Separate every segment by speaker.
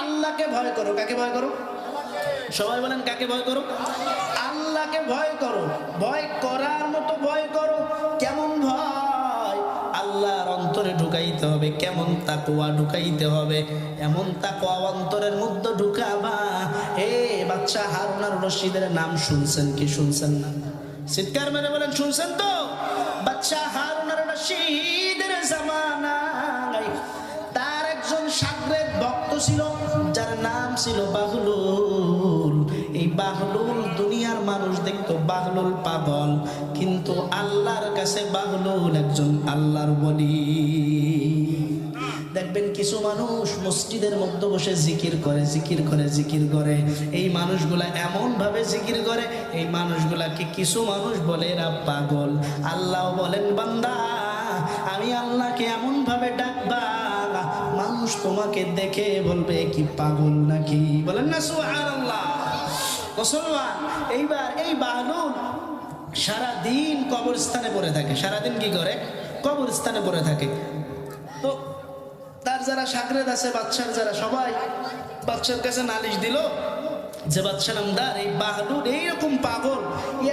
Speaker 1: আল্লাহকে ভয় করো। কাকে ভয় করো? সবাই বলেন, কাকে ভয় করো? আল্লাহকে ভয় করো। ভয় করার মতো ভয় করো। কেমন ভয়? আল্লাহর অন্তরে ঢুকাইতে হবে। কেমন তাকুয়া ঢুকাইতে হবে? এমন অন্তরের মধ্যে ঢুকাবা। হে বাচ্চা হারুনার রশিদের নাম শুনছেন কি শুনছেন না? চিৎকার মেরে বলেন, শুনছেন তো? বাচ্চা হারুনার রশিদের মানুষ দেখতো বাহলুল পাগল, কিন্তু আল্লাহর কাছে বাহলুল একজন আল্লাহর বলি দেখবেন কিছু মানুষ মসজিদের মধ্যে বসে জিকির করে জিকির করে জিকির করে। এই মানুষগুলা এমন ভাবে জিকির করে, এই মানুষগুলাকে কিছু মানুষ বলে এরা পাগল। আল্লাহ বলেন, বান্দা, আমি আল্লাহকে এমন ভাবে ডাকবা, মানুষ তোমাকে দেখে বলবে কি পাগল নাকি? বলেন না, সুবহানাল্লাহ। মুসলমান, এইবার এই বাহলুল সারাদিন কবরস্থানে পড়ে থাকে। সারাদিন কি করে? কবরস্থানে পড়ে থাকে। তো তার যারা সাগরেদ আছে বাচ্চার যারা সবাই বাচ্চার কাছে নালিশ দিল যে বাচ্চা নামদার এই বাহলুর এইরকম পাগল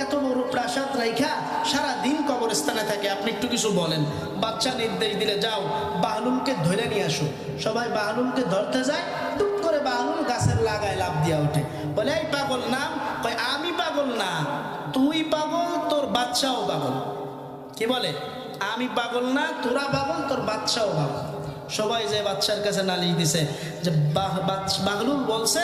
Speaker 1: এত বড় প্রাসাদ রাইখা সারা দিন কবরস্থানে থাকে। আপনি একটু কিছু বলেন। বাচ্চা নির্দেশ দিলে, যাও বাহলুলকে ধরে নিয়ে আসো। সবাই বাহলুলকে ধরতে যায় বাচ্চাও পাগল। কি বলে? আমি পাগল না, তোরা পাগল, তোর বাচ্চাও পাগল। সবাই যে বাচ্চার কাছে নালিশ দিছে যে বাগলুল বলছে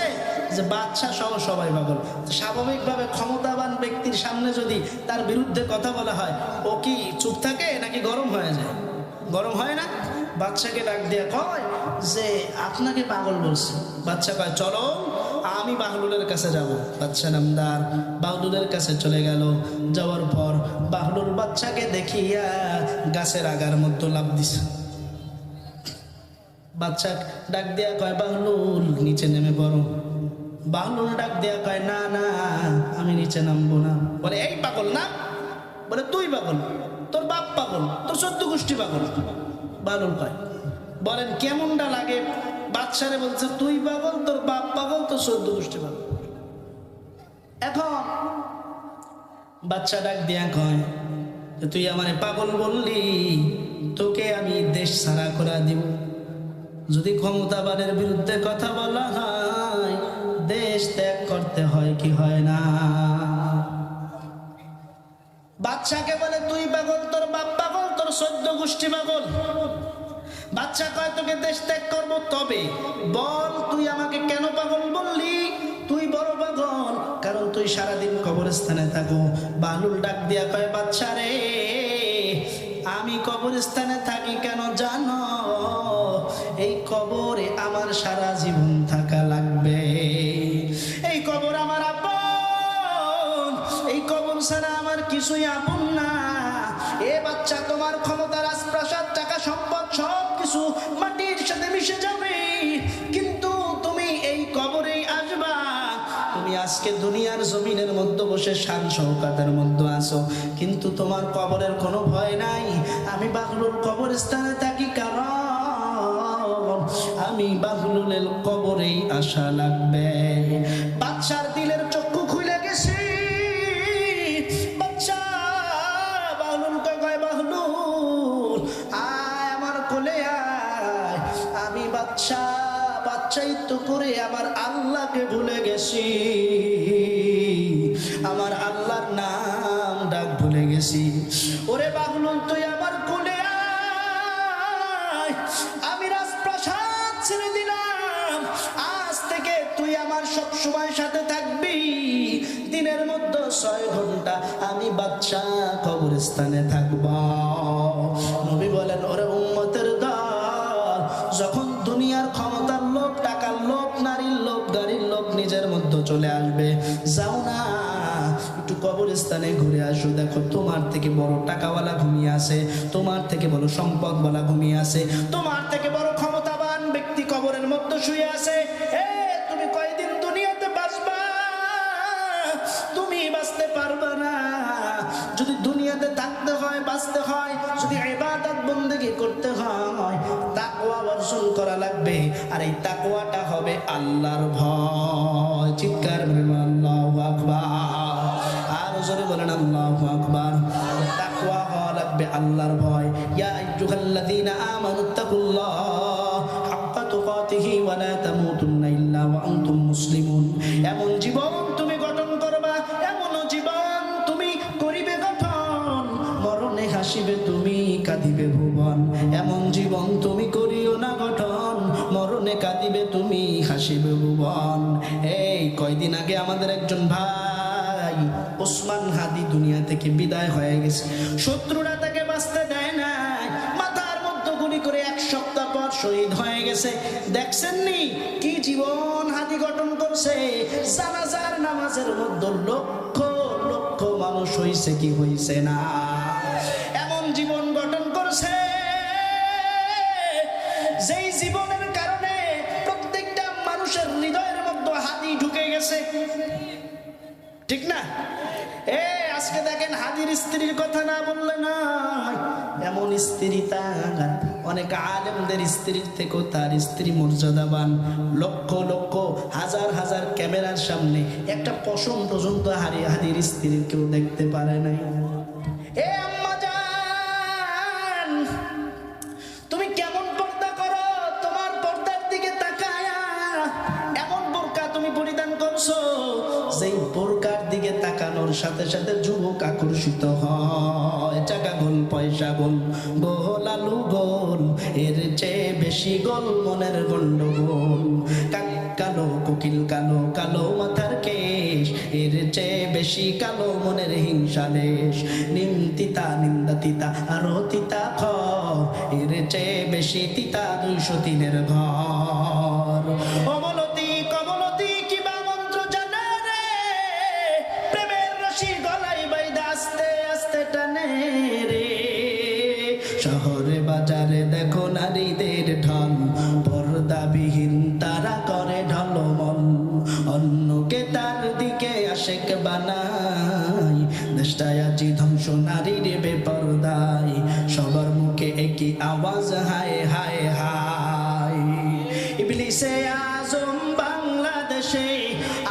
Speaker 1: যে বাচ্চা সহ সবাই পাগল। স্বাভাবিকভাবে ক্ষমতাবান ব্যক্তির সামনে যদি তার বিরুদ্ধে কথা বলা হয়, ও কি চুপ থাকে নাকি গরম হয়ে যায়? গরম হয় না? বাচ্চাকে ডাক দিয়ে কয় যে, আপনাকে পাগল বলছে। বাচ্চা কয়, চলো আমি বাহলুলের কাছে যাব। বাচ্চা নামদার বাহলুলের কাছে চলে গেল। যাওয়ার পর বাহলুল বাচ্চাকে দেখিয়া গাছের আগার মধ্যে লাভ দিছে বাচ্চা ডাক দিয়া কয়, বাহলুল, নিচে নেমে পড়ো। বাহলুল ডাক দিয়া কয়, না না, আমি নিচে নামবো না। বলে, এই পাগল না? বলে, তুই পাগল, তোর বাপ পাগল, তোর চোদ্দ গোষ্ঠী পাগল। বাহলুল কয়, বলেন, কেমনটা লাগে? বাচ্চারে বলছে, তুই পাগল, তোর বাপ পাগল, তোর চোদ্দ গোষ্ঠী পাগল। এখন বাচ্চা ডাক দিয়া কয় তুই আমারে পাগল বললি, তোকে আমি দেশ ছাড়া করে দিব। যদি ক্ষমতাবানের বিরুদ্ধে কথা বলা হয়, দেশ ত্যাগ করতে হয় কি হয় না? বাচ্চাকে বলে, তুই পাগল, তোর বাপ পাগল, তোর সদ্য গোষ্ঠী পাগল। বাচ্চা কয়, তোকে দেশ ত্যাগ করব তবে? বল, তুই আমাকে কেন পাগল বললি? তুই বড় পাগল, কারণ তুই সারাদিন কবরস্থানে থাকো। বালুল ডাক দিয়া কয়, বাচ্চা রে, আমি কবরস্থানে থাকি কেন জানো? এই কবরে আমার সারা জীবন থাকা লাগবে। এই কবর আমার আপন, এই কবর ছাড়া আমার কিছুই আপন না। এ বাচ্চা তোমার ক্ষমতা রাজপ্রাসাদ টাকা সম্পদ সব কিছু মাটির সাথে মিশে যাবে। কিন্তু তুমি এই কবরেই আসবা। তুমি আজকে দুনিয়ার জমিনের মধ্যে বসে শান সহকাতের মধ্যে আসো কিন্তু তোমার কবরের কোনো ভয় নাই। আমি বাগলুর কবরস্থানে থাকি কারণ আমি বাগলুলের কবরেই আসা লাগবে। বাচ্চার দিলের চক্ষু তো করে আমার আল্লাহকে ভুলে গেছি। আমার আল্লাহর নাম ডাক ভুলে গেছি। ওরে বাহলুল তুই আমার কোলে আমি রাজপ্রাসাদ ছেড়ে দিলাম। আজ থেকে তুই আমার সব সময় সাথে থাকবি। দিনের মধ্যে ছয় ঘণ্টা আমি বাচ্চা কবরস্থানে থাকব। নবী বলেন চলে আসবে। যাও না, একটু কবরস্থানে ঘুরে আসো। দেখো, তোমার থেকে বড় টাকাওয়ালা ঘুমিয়ে আছে, তোমার থেকে বড় সম্পদওয়ালা ঘুমিয়ে আছে, তোমার থেকে বড় ক্ষমতাবান ব্যক্তি কবরের মধ্যে শুয়ে আছে। এ, তুমি কয়দিন দুনিয়াতে বাঁচবা? তুমি বাঁচতে পারবে না। যদি দুনিয়াতে থাকতে হয়, বাঁচতে হয়, যদি ইবাদত বন্দেগী করতে লাগবে আর এই তাকুয়াটা হবে আল্লাহর ভয়। চিৎকার আর জোরে বলেন, আল্লাহ হওয়া লাগবে আল্লাহর ভয়। ইয়া আইয়ুহাল্লাযীনা আমানুত্তাকুল্লাহ হাক্কা তুকাতিহি ওয়া লা তামুতুন্না ইল্লা ওয়া মুসলিমুন। এমন এই কয়দিন আগে আমাদের একজন ভাই ওসমান হাদি দুনিয়া থেকে বিদায় হয়ে গেছে। শত্রুরা তাকে বাঁচতে দেয় না মাথার মধ্যে গুলি করে এক সপ্তাহ পর শহীদ হয়ে গেছে। দেখছেন নি কি জীবন হাদি গঠন করছে? জানাজার নামাজের মধ্যে লক্ষ লক্ষ মানুষ হইছে কি হইছে না। দেখেন স্ত্রীর কথা না বললে না এমন স্ত্রী তার। অনেক আলেমদের স্ত্রীর থেকেও তার স্ত্রী মর্যাদাবান। লক্ষ লক্ষ, হাজার হাজার ক্যামেরার সামনে একটা পশম পর্যন্ত হারিয়ে হাদির স্ত্রীর কেউ দেখতে পারে নাই। এ সাথে সাথে যুবক আকর্ষিত হয়। টাকা গোল পয়সা গোল গোল আলু গোল, এর চেয়ে বেশি গোল মনের গন্ডগোল। কালো কোকিল কালো কালো মাথার কেশ, এর চেয়ে বেশি কালো মনের হিংসা দেশ। নিম তিতা, নিন্দা তিতা, আরও তিতা খ এর চেয়ে বেশি তিতা দুইশো তিনের ঘর। নারীদের ঢল। পর্দাবিহীন তারা করে ঢলমল। অন্যকে তার দিকে আশেক বানাই দেশটায় আজি ধ্বংস, নারীর বেপরদাই সবার মুখে একই আওয়াজ, হায় হায় হায়। ইবলিসে আজম বাংলাদেশে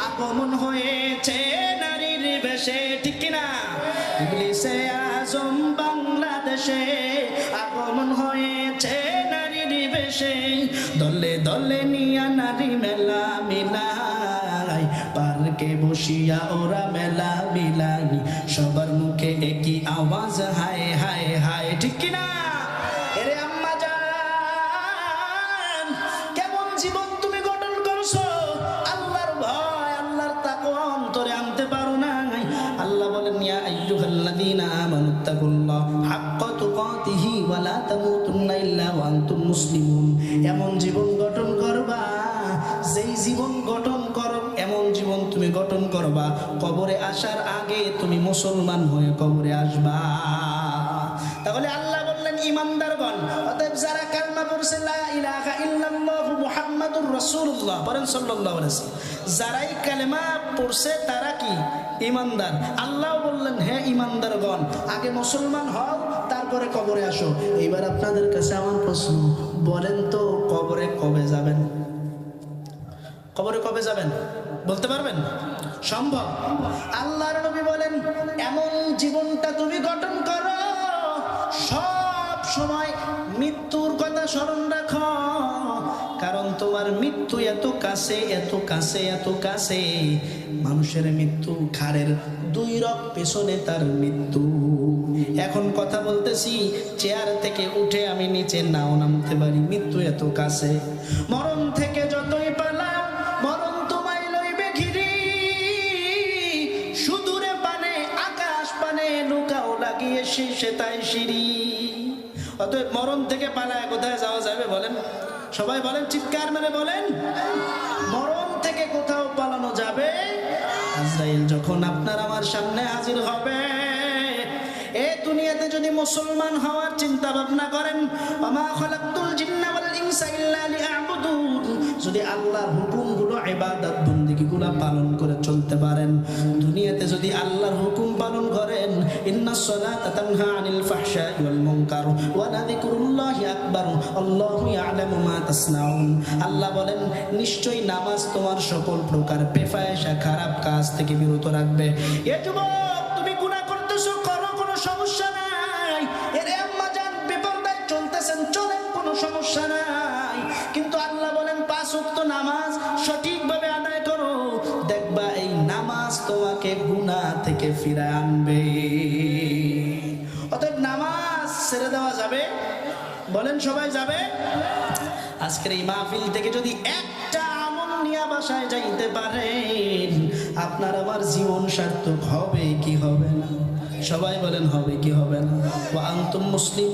Speaker 1: আগমন হয়েছে নারীর বেশে। ঠিক কিনা? ইবলিসে আজম বাংলাদেশে নারীর দলে দলে নিয়া নারী মেলা মিলাই। পার্কে বসিয়া ওরা মেলা মিলাই। সবার মুখে একই আওয়াজ, হায় হায় হায়। ঠিক কিনা? কেমন জীবন তুমি আল্লাহর আল্লাহর অন্তরে আনতে পারো না আল্লাহ মুসলিমুন। তুমি মুসলমান হয়ে কবরে আসবা। তাহলে আল্লাহ বললেন ইমানদারগণ অতএব যারা কালমা পড়ছে আল্লাহ বললেন হ্যাঁ আগে মুসলমান তারপরে কবরে আসো। এবার আপনাদের কাছে প্রশ্ন, বলেন তো কবরে কবে যাবেন? কবরে কবে যাবেন? বলতে পারবেন? সম্ভব? আল্লাহর নবী বলেন, এমন জীবনটা তুমি গঠন করো। সব সময় মৃত্যুর কথা স্মরণ রাখো। কারণ তোমার মৃত্যু এত কাছে এত কাছে এত কাছে। মানুষের মৃত্যু খারের দুই রক পেছনে তার মৃত্যু। এখন কথা বলতেছি, চেয়ার থেকে উঠে আমি নিচে নাও নামতে পারি, মৃত্যু এত কাছে। মরণ সিঁড়ি। অতএব মরণ থেকে পালায়, কোথায় যাওয়া যাবে বলেন? সবাই বলেন, চিৎকার মেরে বলেন, মরণ থেকে কোথাও পালানো যাবে? যখন আপনার আমার সামনে হাজির হবে এ দুনিয়াতে যদি মুসলমান হওয়ার চিন্তা ভাবনা করেন, ওমা খলাকতুল জিন্না ওয়াল ইনসা ইল্লা যদি আল্লাহর বন্দিগিগুলো পালন করে চলতে পারেন, দুনিয়াতে যদি আল্লাহর হুকুম পালন করেন, ইন্না সলাতা তানহা আনিল ফাহশাই ওয়াল মুনকার ওয়া লাযিকরুল্লাহি আকবার। আল্লাহু বলেন, নিশ্চয়ই নামাজ তোমার সকল প্রকার বেফায়েশা খারাপ কাজ থেকে বিরত রাখবে। এ সমস্যা নাই। কিন্তু আল্লাহ বলেন, পাঁচ ওয়াক্ত নামাজ সঠিকভাবে আদায় করো। দেখবা এই নামাজ তোমাকে গুনাহ থেকে ফিরে আনবে। অতএব নামাজ ছেড়ে দেওয়া যাবে? বলেন, সবাই যাবে? আজকের এই মাহফিল থেকে যদি একটা আমল নিয়ে বাসায় যাইতে পারেন, আপনার আমার জীবন সার্থক হবে কি হবে না? সবাই বলেন, হবে কি হবে না? আন্তম মুসলিম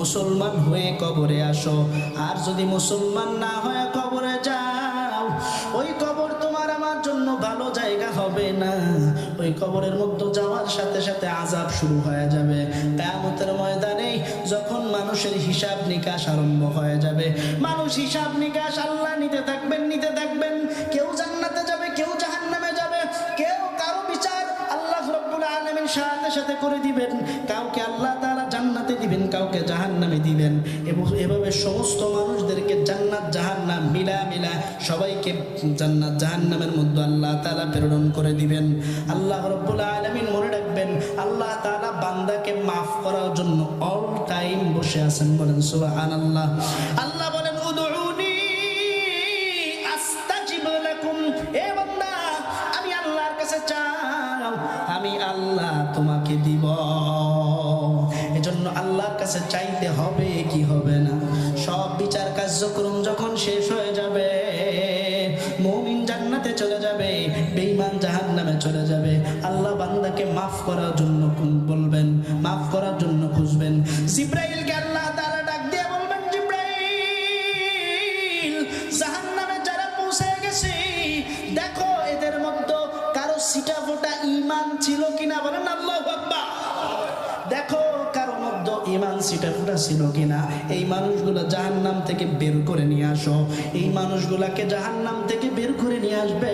Speaker 1: মুসলমান হয়ে কবরে আসো। আর যদি মুসলমান না হয়ে কবরে যাও, ওই কবর তোমার আমার জন্য ভালো জায়গা হবে না। ওই কবরের মধ্যে যাওয়ার সাথে সাথে আজাব শুরু হয়ে যাবে। কেয়ামতের ময়দানে যখন মানুষের হিসাব নিকাশ আরম্ভ হয়ে যাবে। মানুষ হিসাব নিকাশ আল্লাহ নিতে থাকবেন নিতে থাকবেন। কেউ সাথে সাথে করে দিবেন। কাউকে আল্লাহ তাআলা জান্নাতে দিবেন, কাউকে জাহান্নামে দিবেন। এবং এভাবে সমস্ত মানুষদেরকে জান্নাত, জাহান্নাম মিলা মিলা সবাইকে জান্নাত, জাহান্নামের মধ্যে আল্লাহ তাআলা প্রেরণ করে দিবেন। আল্লাহ রব্বুল আলামিন মনে রাখবেন, আল্লাহ তাআলা বান্দাকে মাফ করার জন্য অল টাইম বসে আছেন বলেন, সুবহানাল্লাহ। আল্লাহ বলেন কাছে চাইতে হবে কি হবে না? সব বিচার কার্যক্রম যখন শেষ হয়ে যাবে, মমিন জান্নাতে চলে যাবে, বেঈমান জাহান্নামে চলে যাবে। আল্লাহ বান্দাকে মাফ করার জন্য বলবেন, মাফ করার জন্য খুঁজবেন। জিব্রাইলকে আল্লাহ সিটা ফুটা ছিল কিনা? এই মানুষগুলো জাহান্নাম থেকে বের করে নিয়ে আসো। এই মানুষগুলাকে জাহান্নাম থেকে বের করে নিয়ে আসবে।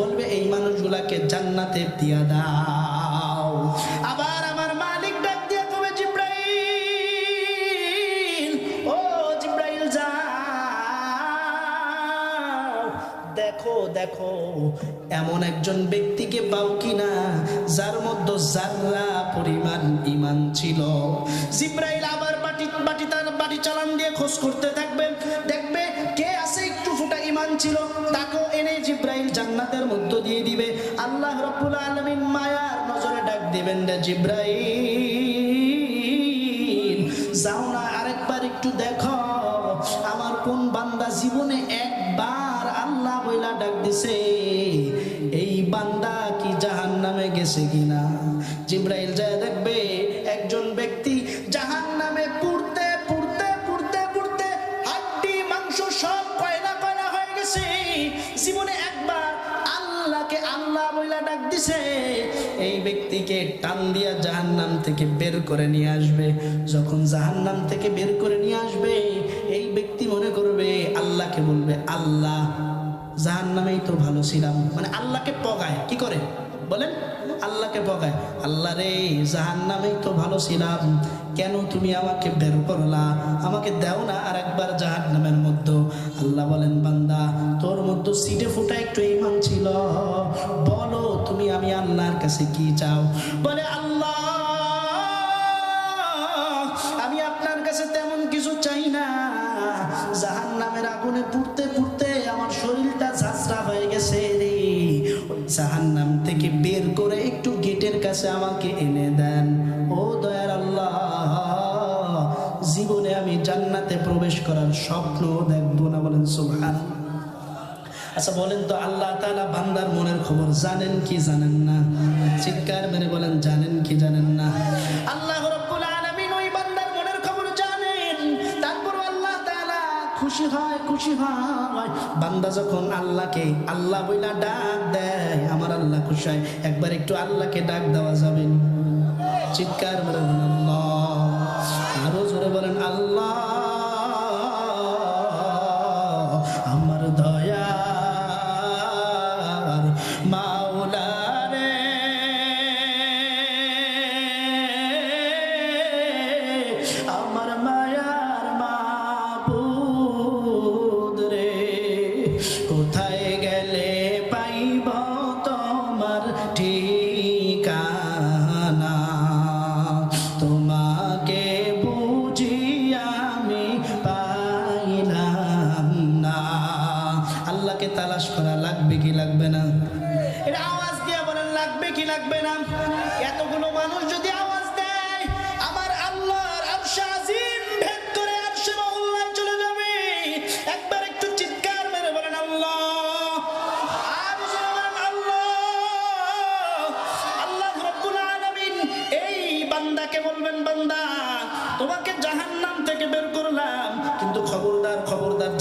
Speaker 1: বলবে, এই মানুষগুলাকে জান্নাতে দিয়া দাও। আবার আমার মালিক ডাক দিয়ে কবে, জিব্রাইল, ও জিব্রাইল, যাও। দেখো দেখো, এমন একজন ব্যক্তিকে পাও কিনা? যার মধ্যে জাররা পরিমাণ ইমান ছিল। জিব্রাইল আবার বাটি বাটি তার বাড়ি চালান দিয়ে খোঁজ করতে থাকবে। দেখবে কে আছে একটু ফুটা ইমান ছিল, তাকেও এনে জিব্রাইল জান্নাতের মধ্য দিয়ে দিবে। আল্লাহ রব্বুল আলামিন মায়ার নজরে ডাক দিবেন রে জিব্রাইল। যাও না আরেকবার একটু দেখো, আমার কোন বান্দা জীবনে একবার আল্লাহ বইলা ডাক দিছে, এই বান্দা কি জাহান নামে গেছে কিনা? জিব্রাইল যায় টান দিয়া জাহান্নাম থেকে বের করে নিয়ে আসবে। যখন জাহান্নাম থেকে বের করে নিয়ে আসবে, এই ব্যক্তি মনে করবে, আল্লাহকে বলবে, আল্লাহ, জাহান্নামেই তো ভালো ছিলাম। মানে আল্লাহকে পগায়। কি করে? বলেন, আল্লাহকে পগায়। আল্লাহ রে, জাহান্নামেই তো ভালো ছিলাম। কেন তুমি আমাকে বের করলা? আমাকে দাও না আর একবার জাহান্নামের মধ্যে। আল্লাহ বলেন, বান্দা, তোর মধ্যে সিটে ফুটা একটু ইমান ছিল। আল্লাহর কাছে কি চাও? বলে, আল্লাহ, আমি আপনার কাছে তেমন কিছু চাই না। জাহান নামের আগুনে পুড়তে পুড়তে আমার শরীরটা ঝাঁঝরা হয়ে গেছে রে। জাহান নাম থেকে বের করে একটু গেটের কাছে আমাকে এনে দেন। ও দয়ার আল্লাহ, জীবনে আমি জান্নাতে প্রবেশ করার স্বপ্ন দেখব না। বলেন সুবহান আচ্ছা বলেন তো, আল্লাহ তাআলা বান্দার মনের খবর জানেন কি জানেন না? চিৎকার মেরে বলেন, জানেন কি জানেন না? আল্লাহ খুশি হয় খুশি হয়। বান্দা যখন আল্লাহ ডাক আমার আল্লাহ খুশি হয়। একবার একটু আল্লাহকে ডাক দেওয়া যাবে। চিৎকার মেরে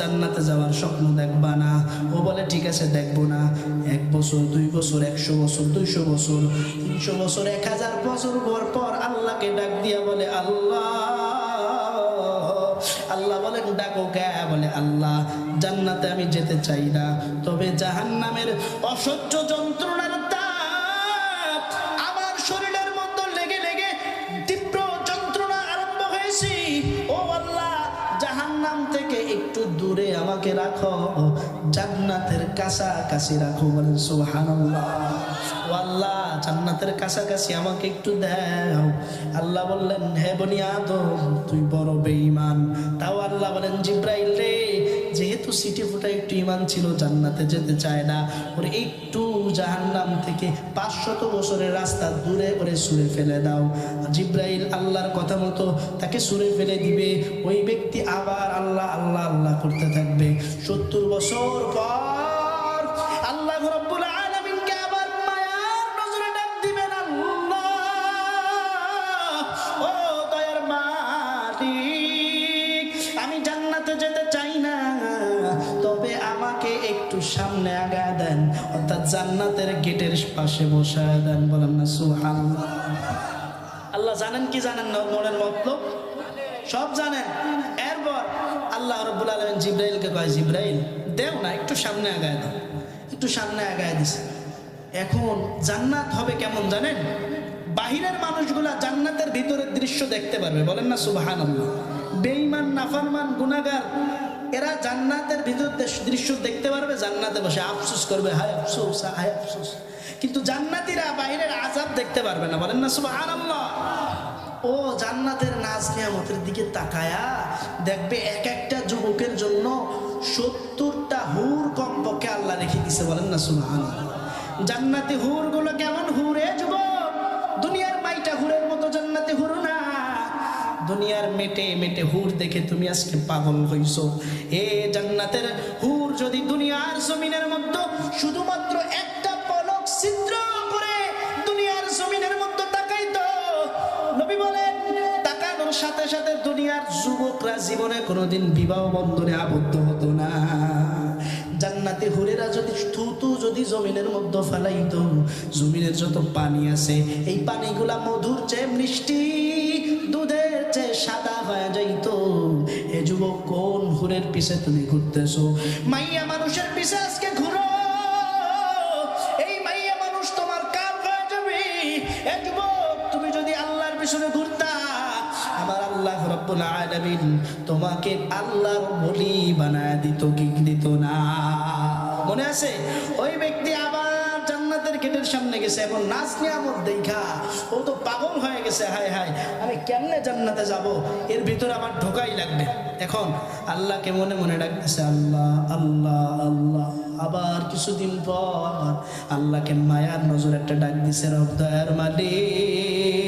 Speaker 1: জান্নাতে যাওয়ার স্বপ্ন দেখবা না। ও বলে, ঠিক আছে, দেখব না। এক বছর, দুই বছর, একশো বছর, দুইশো বছর, তিনশো বছর, এক হাজার বছর পর পর আল্লাহকে ডাক দিয়া বলে, আল্লাহ। আল্লাহ বলেন, ডাকো কে? বলে, আল্লাহ, জান্নাতে আমি যেতে চাই না। তবে জাহান্নামের অসহ্য যন্ত্রণার রাখো। জান্নাতের কাছাকাছি রাখো বলেন সুবহানাল্লাহ। আল্লাহ জান্নাতের কাছাকাছি আমাকে একটু দাও। আল্লাহ বললেন, হে বনি তুই বড় বেঈমান। তাও আল্লাহ বলেন, জিব্রাইল রে যেহেতু সিটি ফুটা একটু ইমান ছিল, জান্নাতে যেতে চায় না। ওর একটু জাহান্নাম থেকে পাঁচশত বছরের রাস্তা দূরে করে সুরে ফেলে দাও। জিব্রাইল আল্লাহর কথা মতো তাকে সুরে ফেলে দিবে। ওই ব্যক্তি আবার আল্লাহ আল্লাহ আল্লাহ করতে থাকবে। সত্তর বছর পর আল্লাহ রব্বুল জান্নাতের গেটের পাশে বসায় দেন, বলেন না, সুবহানাল্লাহ। আল্লাহ জানেন কি জানেন না, মনের মতলব? সব জানেন। এরপর আল্লাহ রব্বুল আলমেন জিব্রাইলকে কয়, জিব্রাইল, দেও না, একটু সামনে আগায় দাও। একটু সামনে আগায় দিছে। এখন জান্নাত হবে কেমন জানেন? বাহিরের মানুষগুলা জান্নাতের ভিতরের দৃশ্য দেখতে পারবে, বলেন না সুবাহান বেঈমান, নাফারমান গুনাগার এরা জান্নাতের ভিতর দৃশ্য দেখতে পারবে, জান্নাতে বসে আফসোস করবে, হায় আফসোস হায় আফসোস। কিন্তু জান্নাতীরা বাইরের আজাব দেখতে পারবে না। বলেন না সুবাহান ও জান্নাতের নাজ নিয়ামতের দিকে তাকায়া দেখবে এক একটা যুবকের জন্য সত্তরটা হুর কমপক্ষে আল্লাহ রেখে দিছে। বলেন না সুবহান জান্নাতি হুরগুলো কেমন হুরে যুবক? দুনিয়ার মাইটা হুরের মতো জান্নাতি হুর না দুনিয়ার মেটে মেটে হুর দেখে তুমি আজকে পাগল হইছো। এ জান্নাতের হুর যদি দুনিয়ার জমিনের মধ্যে শুধুমাত্র একটা পলক ছিদ্র করে দুনিয়ার জমিনের মধ্যে তাকাইতো, নবী বলেন, তাকানোর সাথে সাথে দুনিয়ার যুবকরা জীবনে কোনোদিন বিবাহ বন্ধনে আবদ্ধ হতো না। জান্নাতে হুরেরা যদি থুতু যদি জমিনের মধ্যে ফেলাইতো, জমিনের যত পানি আছে, এই পানিগুলা মধুর চেয়ে মিষ্টি। সাদা হয়ে যাইতো। এ যুবক কোন হুরের পিছে তুমি ঘুরতেছো? মাইয়া মানুষের পিছে আজকে ঘুরো। এই মাইয়া মানুষ তোমার কাল হয়ে যাবে। এ যুবক, তুমি যদি আল্লাহর পিছনে ঘুরতা, আমার আল্লাহ রব্বুল আলামিন তোমাকে আল্লাহর বলি বানায় দিত কি দিত না। মনে আছে? ওই জান্নাতের গেটের সামনে গেছে, এখন নাচ নিয়ামত দেখা। ও তো পাগল হয়ে গেছে, হায় হায়। আমি কেমনে জান্নাতে যাব? এর ভিতরে আমার ঢোকাই লাগবে। এখন আল্লাহকে মনে মনে ডাকতেছে, আল্লাহ আল্লাহ আল্লাহ। আবার কিছুদিন পর আল্লাহকে মায়ার নজর একটা ডাক দিছে, রব দয়ার মালিক।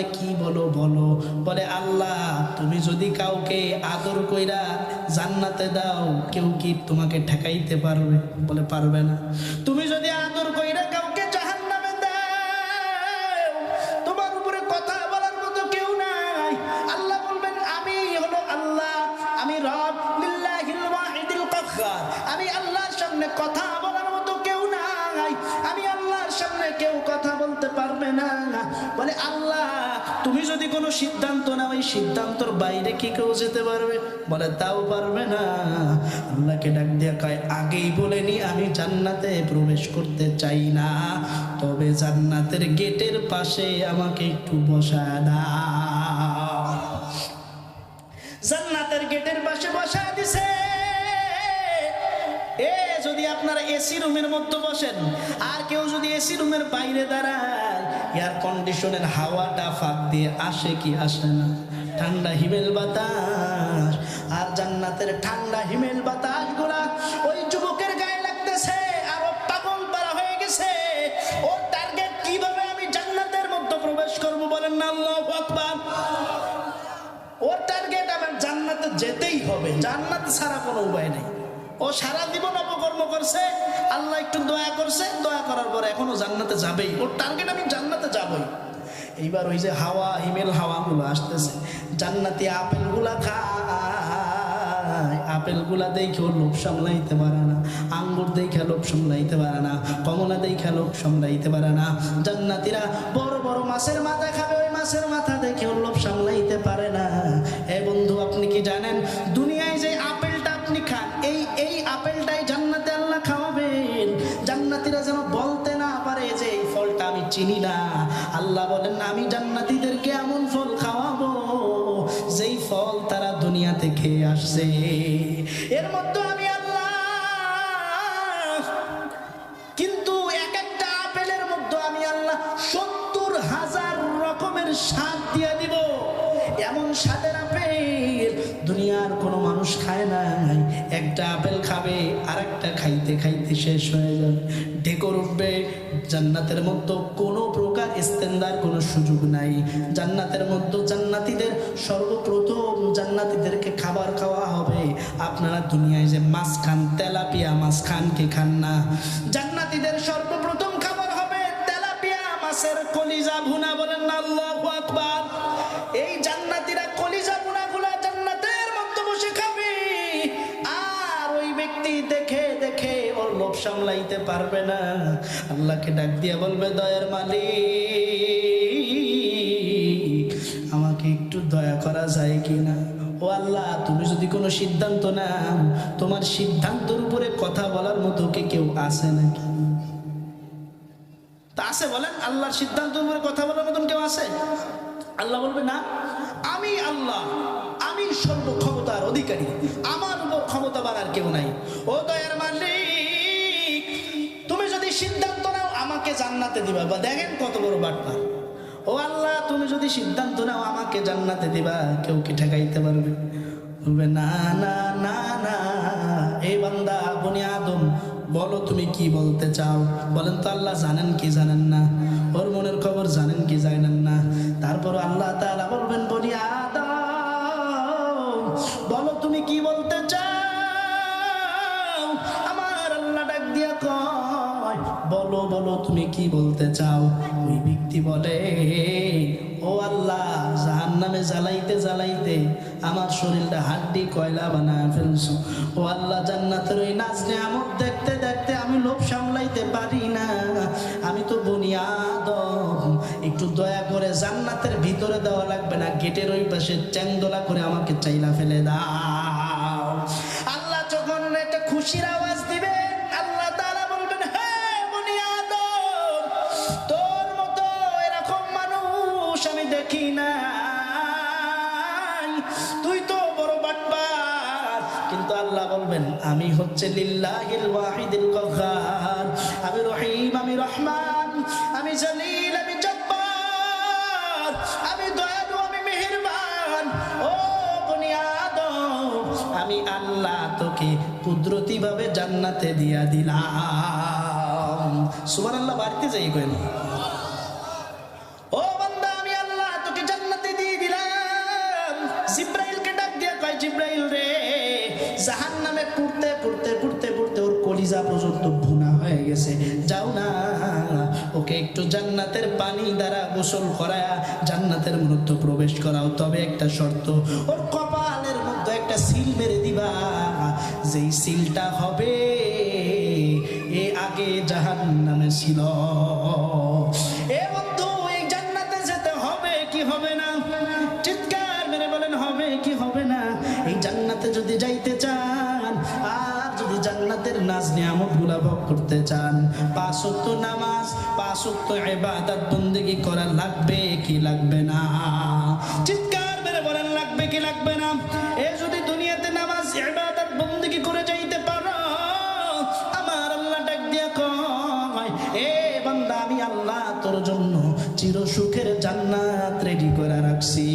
Speaker 1: বলে, কি বলো বলো? বলে, আল্লাহ, তুমি যদি কাউকে আদর কইরা জান্নাতে দাও, কেউ কি তোমাকে ঠেকাইতে পারবে? বলে, পারবে না। তুমি যদি আদর কইরা কাউকে জাহান্নামে দাও, তোমার উপরে কথা বলার মতো কেউ নাই। আল্লাহ বলবেন, আমি হলো আল্লাহ, আমি রব, লিল্লাহিল ওয়াহিদিল কাহ্হার। আমি আল্লাহর সামনে কথা কেউ কথা বলতে পারবে না। বলে, আল্লাহ, তুমি যদি কোনো সিদ্ধান্ত নাও, এই সিদ্ধান্তর বাইরে কি কেউ যেতে পারবে? বলে, তাও পারবে না। আল্লাহকে ডাক দিয়া কয়, আগেই বলেনি আমি জান্নাতে প্রবেশ করতে চাই না। তবে জান্নাতের গেটের পাশে আমাকে একটু বসা দাও। জান্নাতের গেটের পাশে বসা যদি আপনারা এসি রুমের মধ্যে বসেন, আর কেউ যদি এসি রুমের বাইরে দাঁড়ায়, এয়ার কন্ডিশনের হাওয়াটা ফাঁক দিয়ে আসে কি আসে না? ঠান্ডা হিমেল বাতাস, আর জান্নাতের ঠান্ডা হিমেল বাতাসগুলা ওই যুবকের গায়ে লাগতেছে, আর পাগল পারা হয়ে গেছে। ওর টার্গেট কীভাবে আমি জান্নাতের মধ্যে প্রবেশ করব বলেন না? আল্লাহু ওর টার্গেট আমার জান্নাতে যেতেই হবে, জান্নাত ছাড়া কোনো উপায় নেই। ও সারা জীবন অপকর্ম করছে, আল্লাহ একটু দয়া করছে, দয়া করার পরে এখনও জান্নাতে যাবেই। ওর টার্গেট আমি জান্নাতে যাবই। এইবার ওই যে হাওয়া, হিমেল হাওয়াগুলো আসতেছে, জান্নাতি আপেলগুলা খায়। আপেলগুলা দেখে ওর লোভ সামলাইতে পারে না, আঙ্গুর দেখে লোভ সামলাইতে পারে না, কমলা দেখে লোভ সামলাইতে পারে না। জান্নাতিরা বড় বড় মাছের মাথা খাবে, ওই মাছের মাথা দেখে ওর লোভ সামলাইতে পারে না। এ বন্ধু, আপনি কি জানেন দুনিয়ায় চিনি না। আল্লাহ বলেন, আমি জান্নাতীদেরকে এমন ফল খাওয়াবো, যেই ফল তারা দুনিয়া থেকে আসছে। এর মধ্যে আমি আল্লাহ, কিন্তু এক একটা আপেলের মধ্যে আমি আল্লাহ সত্তর হাজার রকমের স্বাদ দিয়ে দিব। এমন স্বাদের আপেল দুনিয়ার কোনো মানুষ খায় নাই। একটা আপেল খাবে আর একটা খাইতে খাইতে শেষ হয়ে যাবে। ঢেকর উঠবে। জান্নাতের মধ্যে কোনো প্রকার ইস্তেন্দার কোনো সুযোগ নাই। জান্নাতের মধ্যে জান্নাতিদের সর্বপ্রথম জান্নাতিদেরকে খাবার খাওয়া হবে। আপনারা দুনিয়ায় যে মাছ খান, তেলাপিয়া মাছ খান, কে খান না? জান্নাতিদের সর্বপ্রথম খাবার হবে তেলাপিয়া মাছের কলিজা ভুনা। বলেন না, আল্লাহু লোভ সামলাইতে পারবে না। আল্লাহকে ডাক দিয়ে বলবে, দয়ার মালিক, আমাকে একটু দয়া করা যায় কি না ও আল্লাহ, তুমি যদি কোনো সিদ্ধান্ত নাও, তোমার সিদ্ধান্তের উপরে কথা বলার মতো কি কেউ আছে নাকি? তা আছে বলেন, আল্লাহর সিদ্ধান্তের উপরে কথা বলার মতন কেউ আছে? আল্লাহ বলবে, না, আমি আল্লাহ, আমি সর্ব ক্ষমতার অধিকারী, আমার উপর ক্ষমতা বাড়ার কেউ নাই। ও দয়ার যদি সিদ্ধান্ত নাও, আমাকে জান্নাতে দিবা। বা দেখেন কত বড় বাটপা ও আল্লাহ, তুমি যদি সিদ্ধান্ত নাও, আমাকে জান্নাতে দিবা, কেউ কি ঠেকাইতে পারবে? বলবে, না না না না এই বান্দা, বনি আদম, বলো তুমি কি বলতে চাও? বলেন তো, আল্লাহ জানেন কি জানেন না। ওর মনের খবর জানেন কি জানেন না। তারপর আল্লাহ তাআলা বলবেন, বনি আদম, বলো তুমি কি বলতে চাও? আমার আল্লাহ ডাক দিয়া কয় বলো বলো, তুমি কি বলতে চাও? ওই ব্যক্তি বলে, ও আল্লাহ জাহান নামে জ্বালাইতে জ্বালাইতে আমার শরীরটা হাড্ডি কয়লা বানায় ফেলছো। ও আল্লাহ, জান্নাতের ওই নাচ নিয়ামত দেখতে দেখতে আমি লোভ সামলাইতে পারি না। আমি তো বুনিয়াদম একটু দয়া করে জান্নাতের ভিতরে দেওয়া লাগবে না, গেটের ওই পাশে চ্যাংদোলা করে আমাকে চাইলা ফেলে দাও। আল্লাহ যখন একটা খুশির আওয়াজ মানুষ আমি দেখি না তুই তো বড় বাটবার কিন্তু আল্লাহ বলবেন, আমি হচ্ছে লিল্লাহিল ওয়াহিদুল কাহ্হার আমি রহিম, আমি রহমান, আমি জলিল, আমি জব্বার। আমি দয়ালু, আমি মেহেরবান। ও বনি আদম, আমি আল্লাহ তোকে কুদরতি ভাবে জান্নাতে দিয়া দিলাম। সুবহানাল্লাহ, বাড়িতে যাই কইল পর্যন্ত ভুনা হয়ে গেছে, যাও না। ওকে একটু জান্নাতের পানি দ্বারা গোসল করায়া জান্নাতের মধ্যে প্রবেশ করাও, তবে একটা শর্ত, ওর কপালের মধ্যে একটা সিল মেরে দিবা। যেই সিলটা হবে, এ আগে জাহান্নামে ছিল। এ বন্ধু, এই জান্নাতে যেতে হবে কি হবে না? চিৎকার মেরে বলেন, হবে কি হবে না? এই জান্নাতে যদি যাইতে জান্নাতের নাজ নিয়ামতগুলা ভোগ করতে চান। পাঁচ ওয়াক্ত নামাজ পাঁচ ওয়াক্ত ইবাদত বন্দেগী করা লাগবে কি লাগবে না? চিৎকার মেরে বলেন, লাগবে কি লাগবে না? এ যদি দুনিয়াতে নামাজ, ইবাদত বন্দেগী করে যাইতে পারো, আমার আল্লাহ ডাক দিয়া কয়, এ বান্দা, আমি আল্লাহ তোর জন্য চির সুখের জান্নাত রেডি করে রাখছি।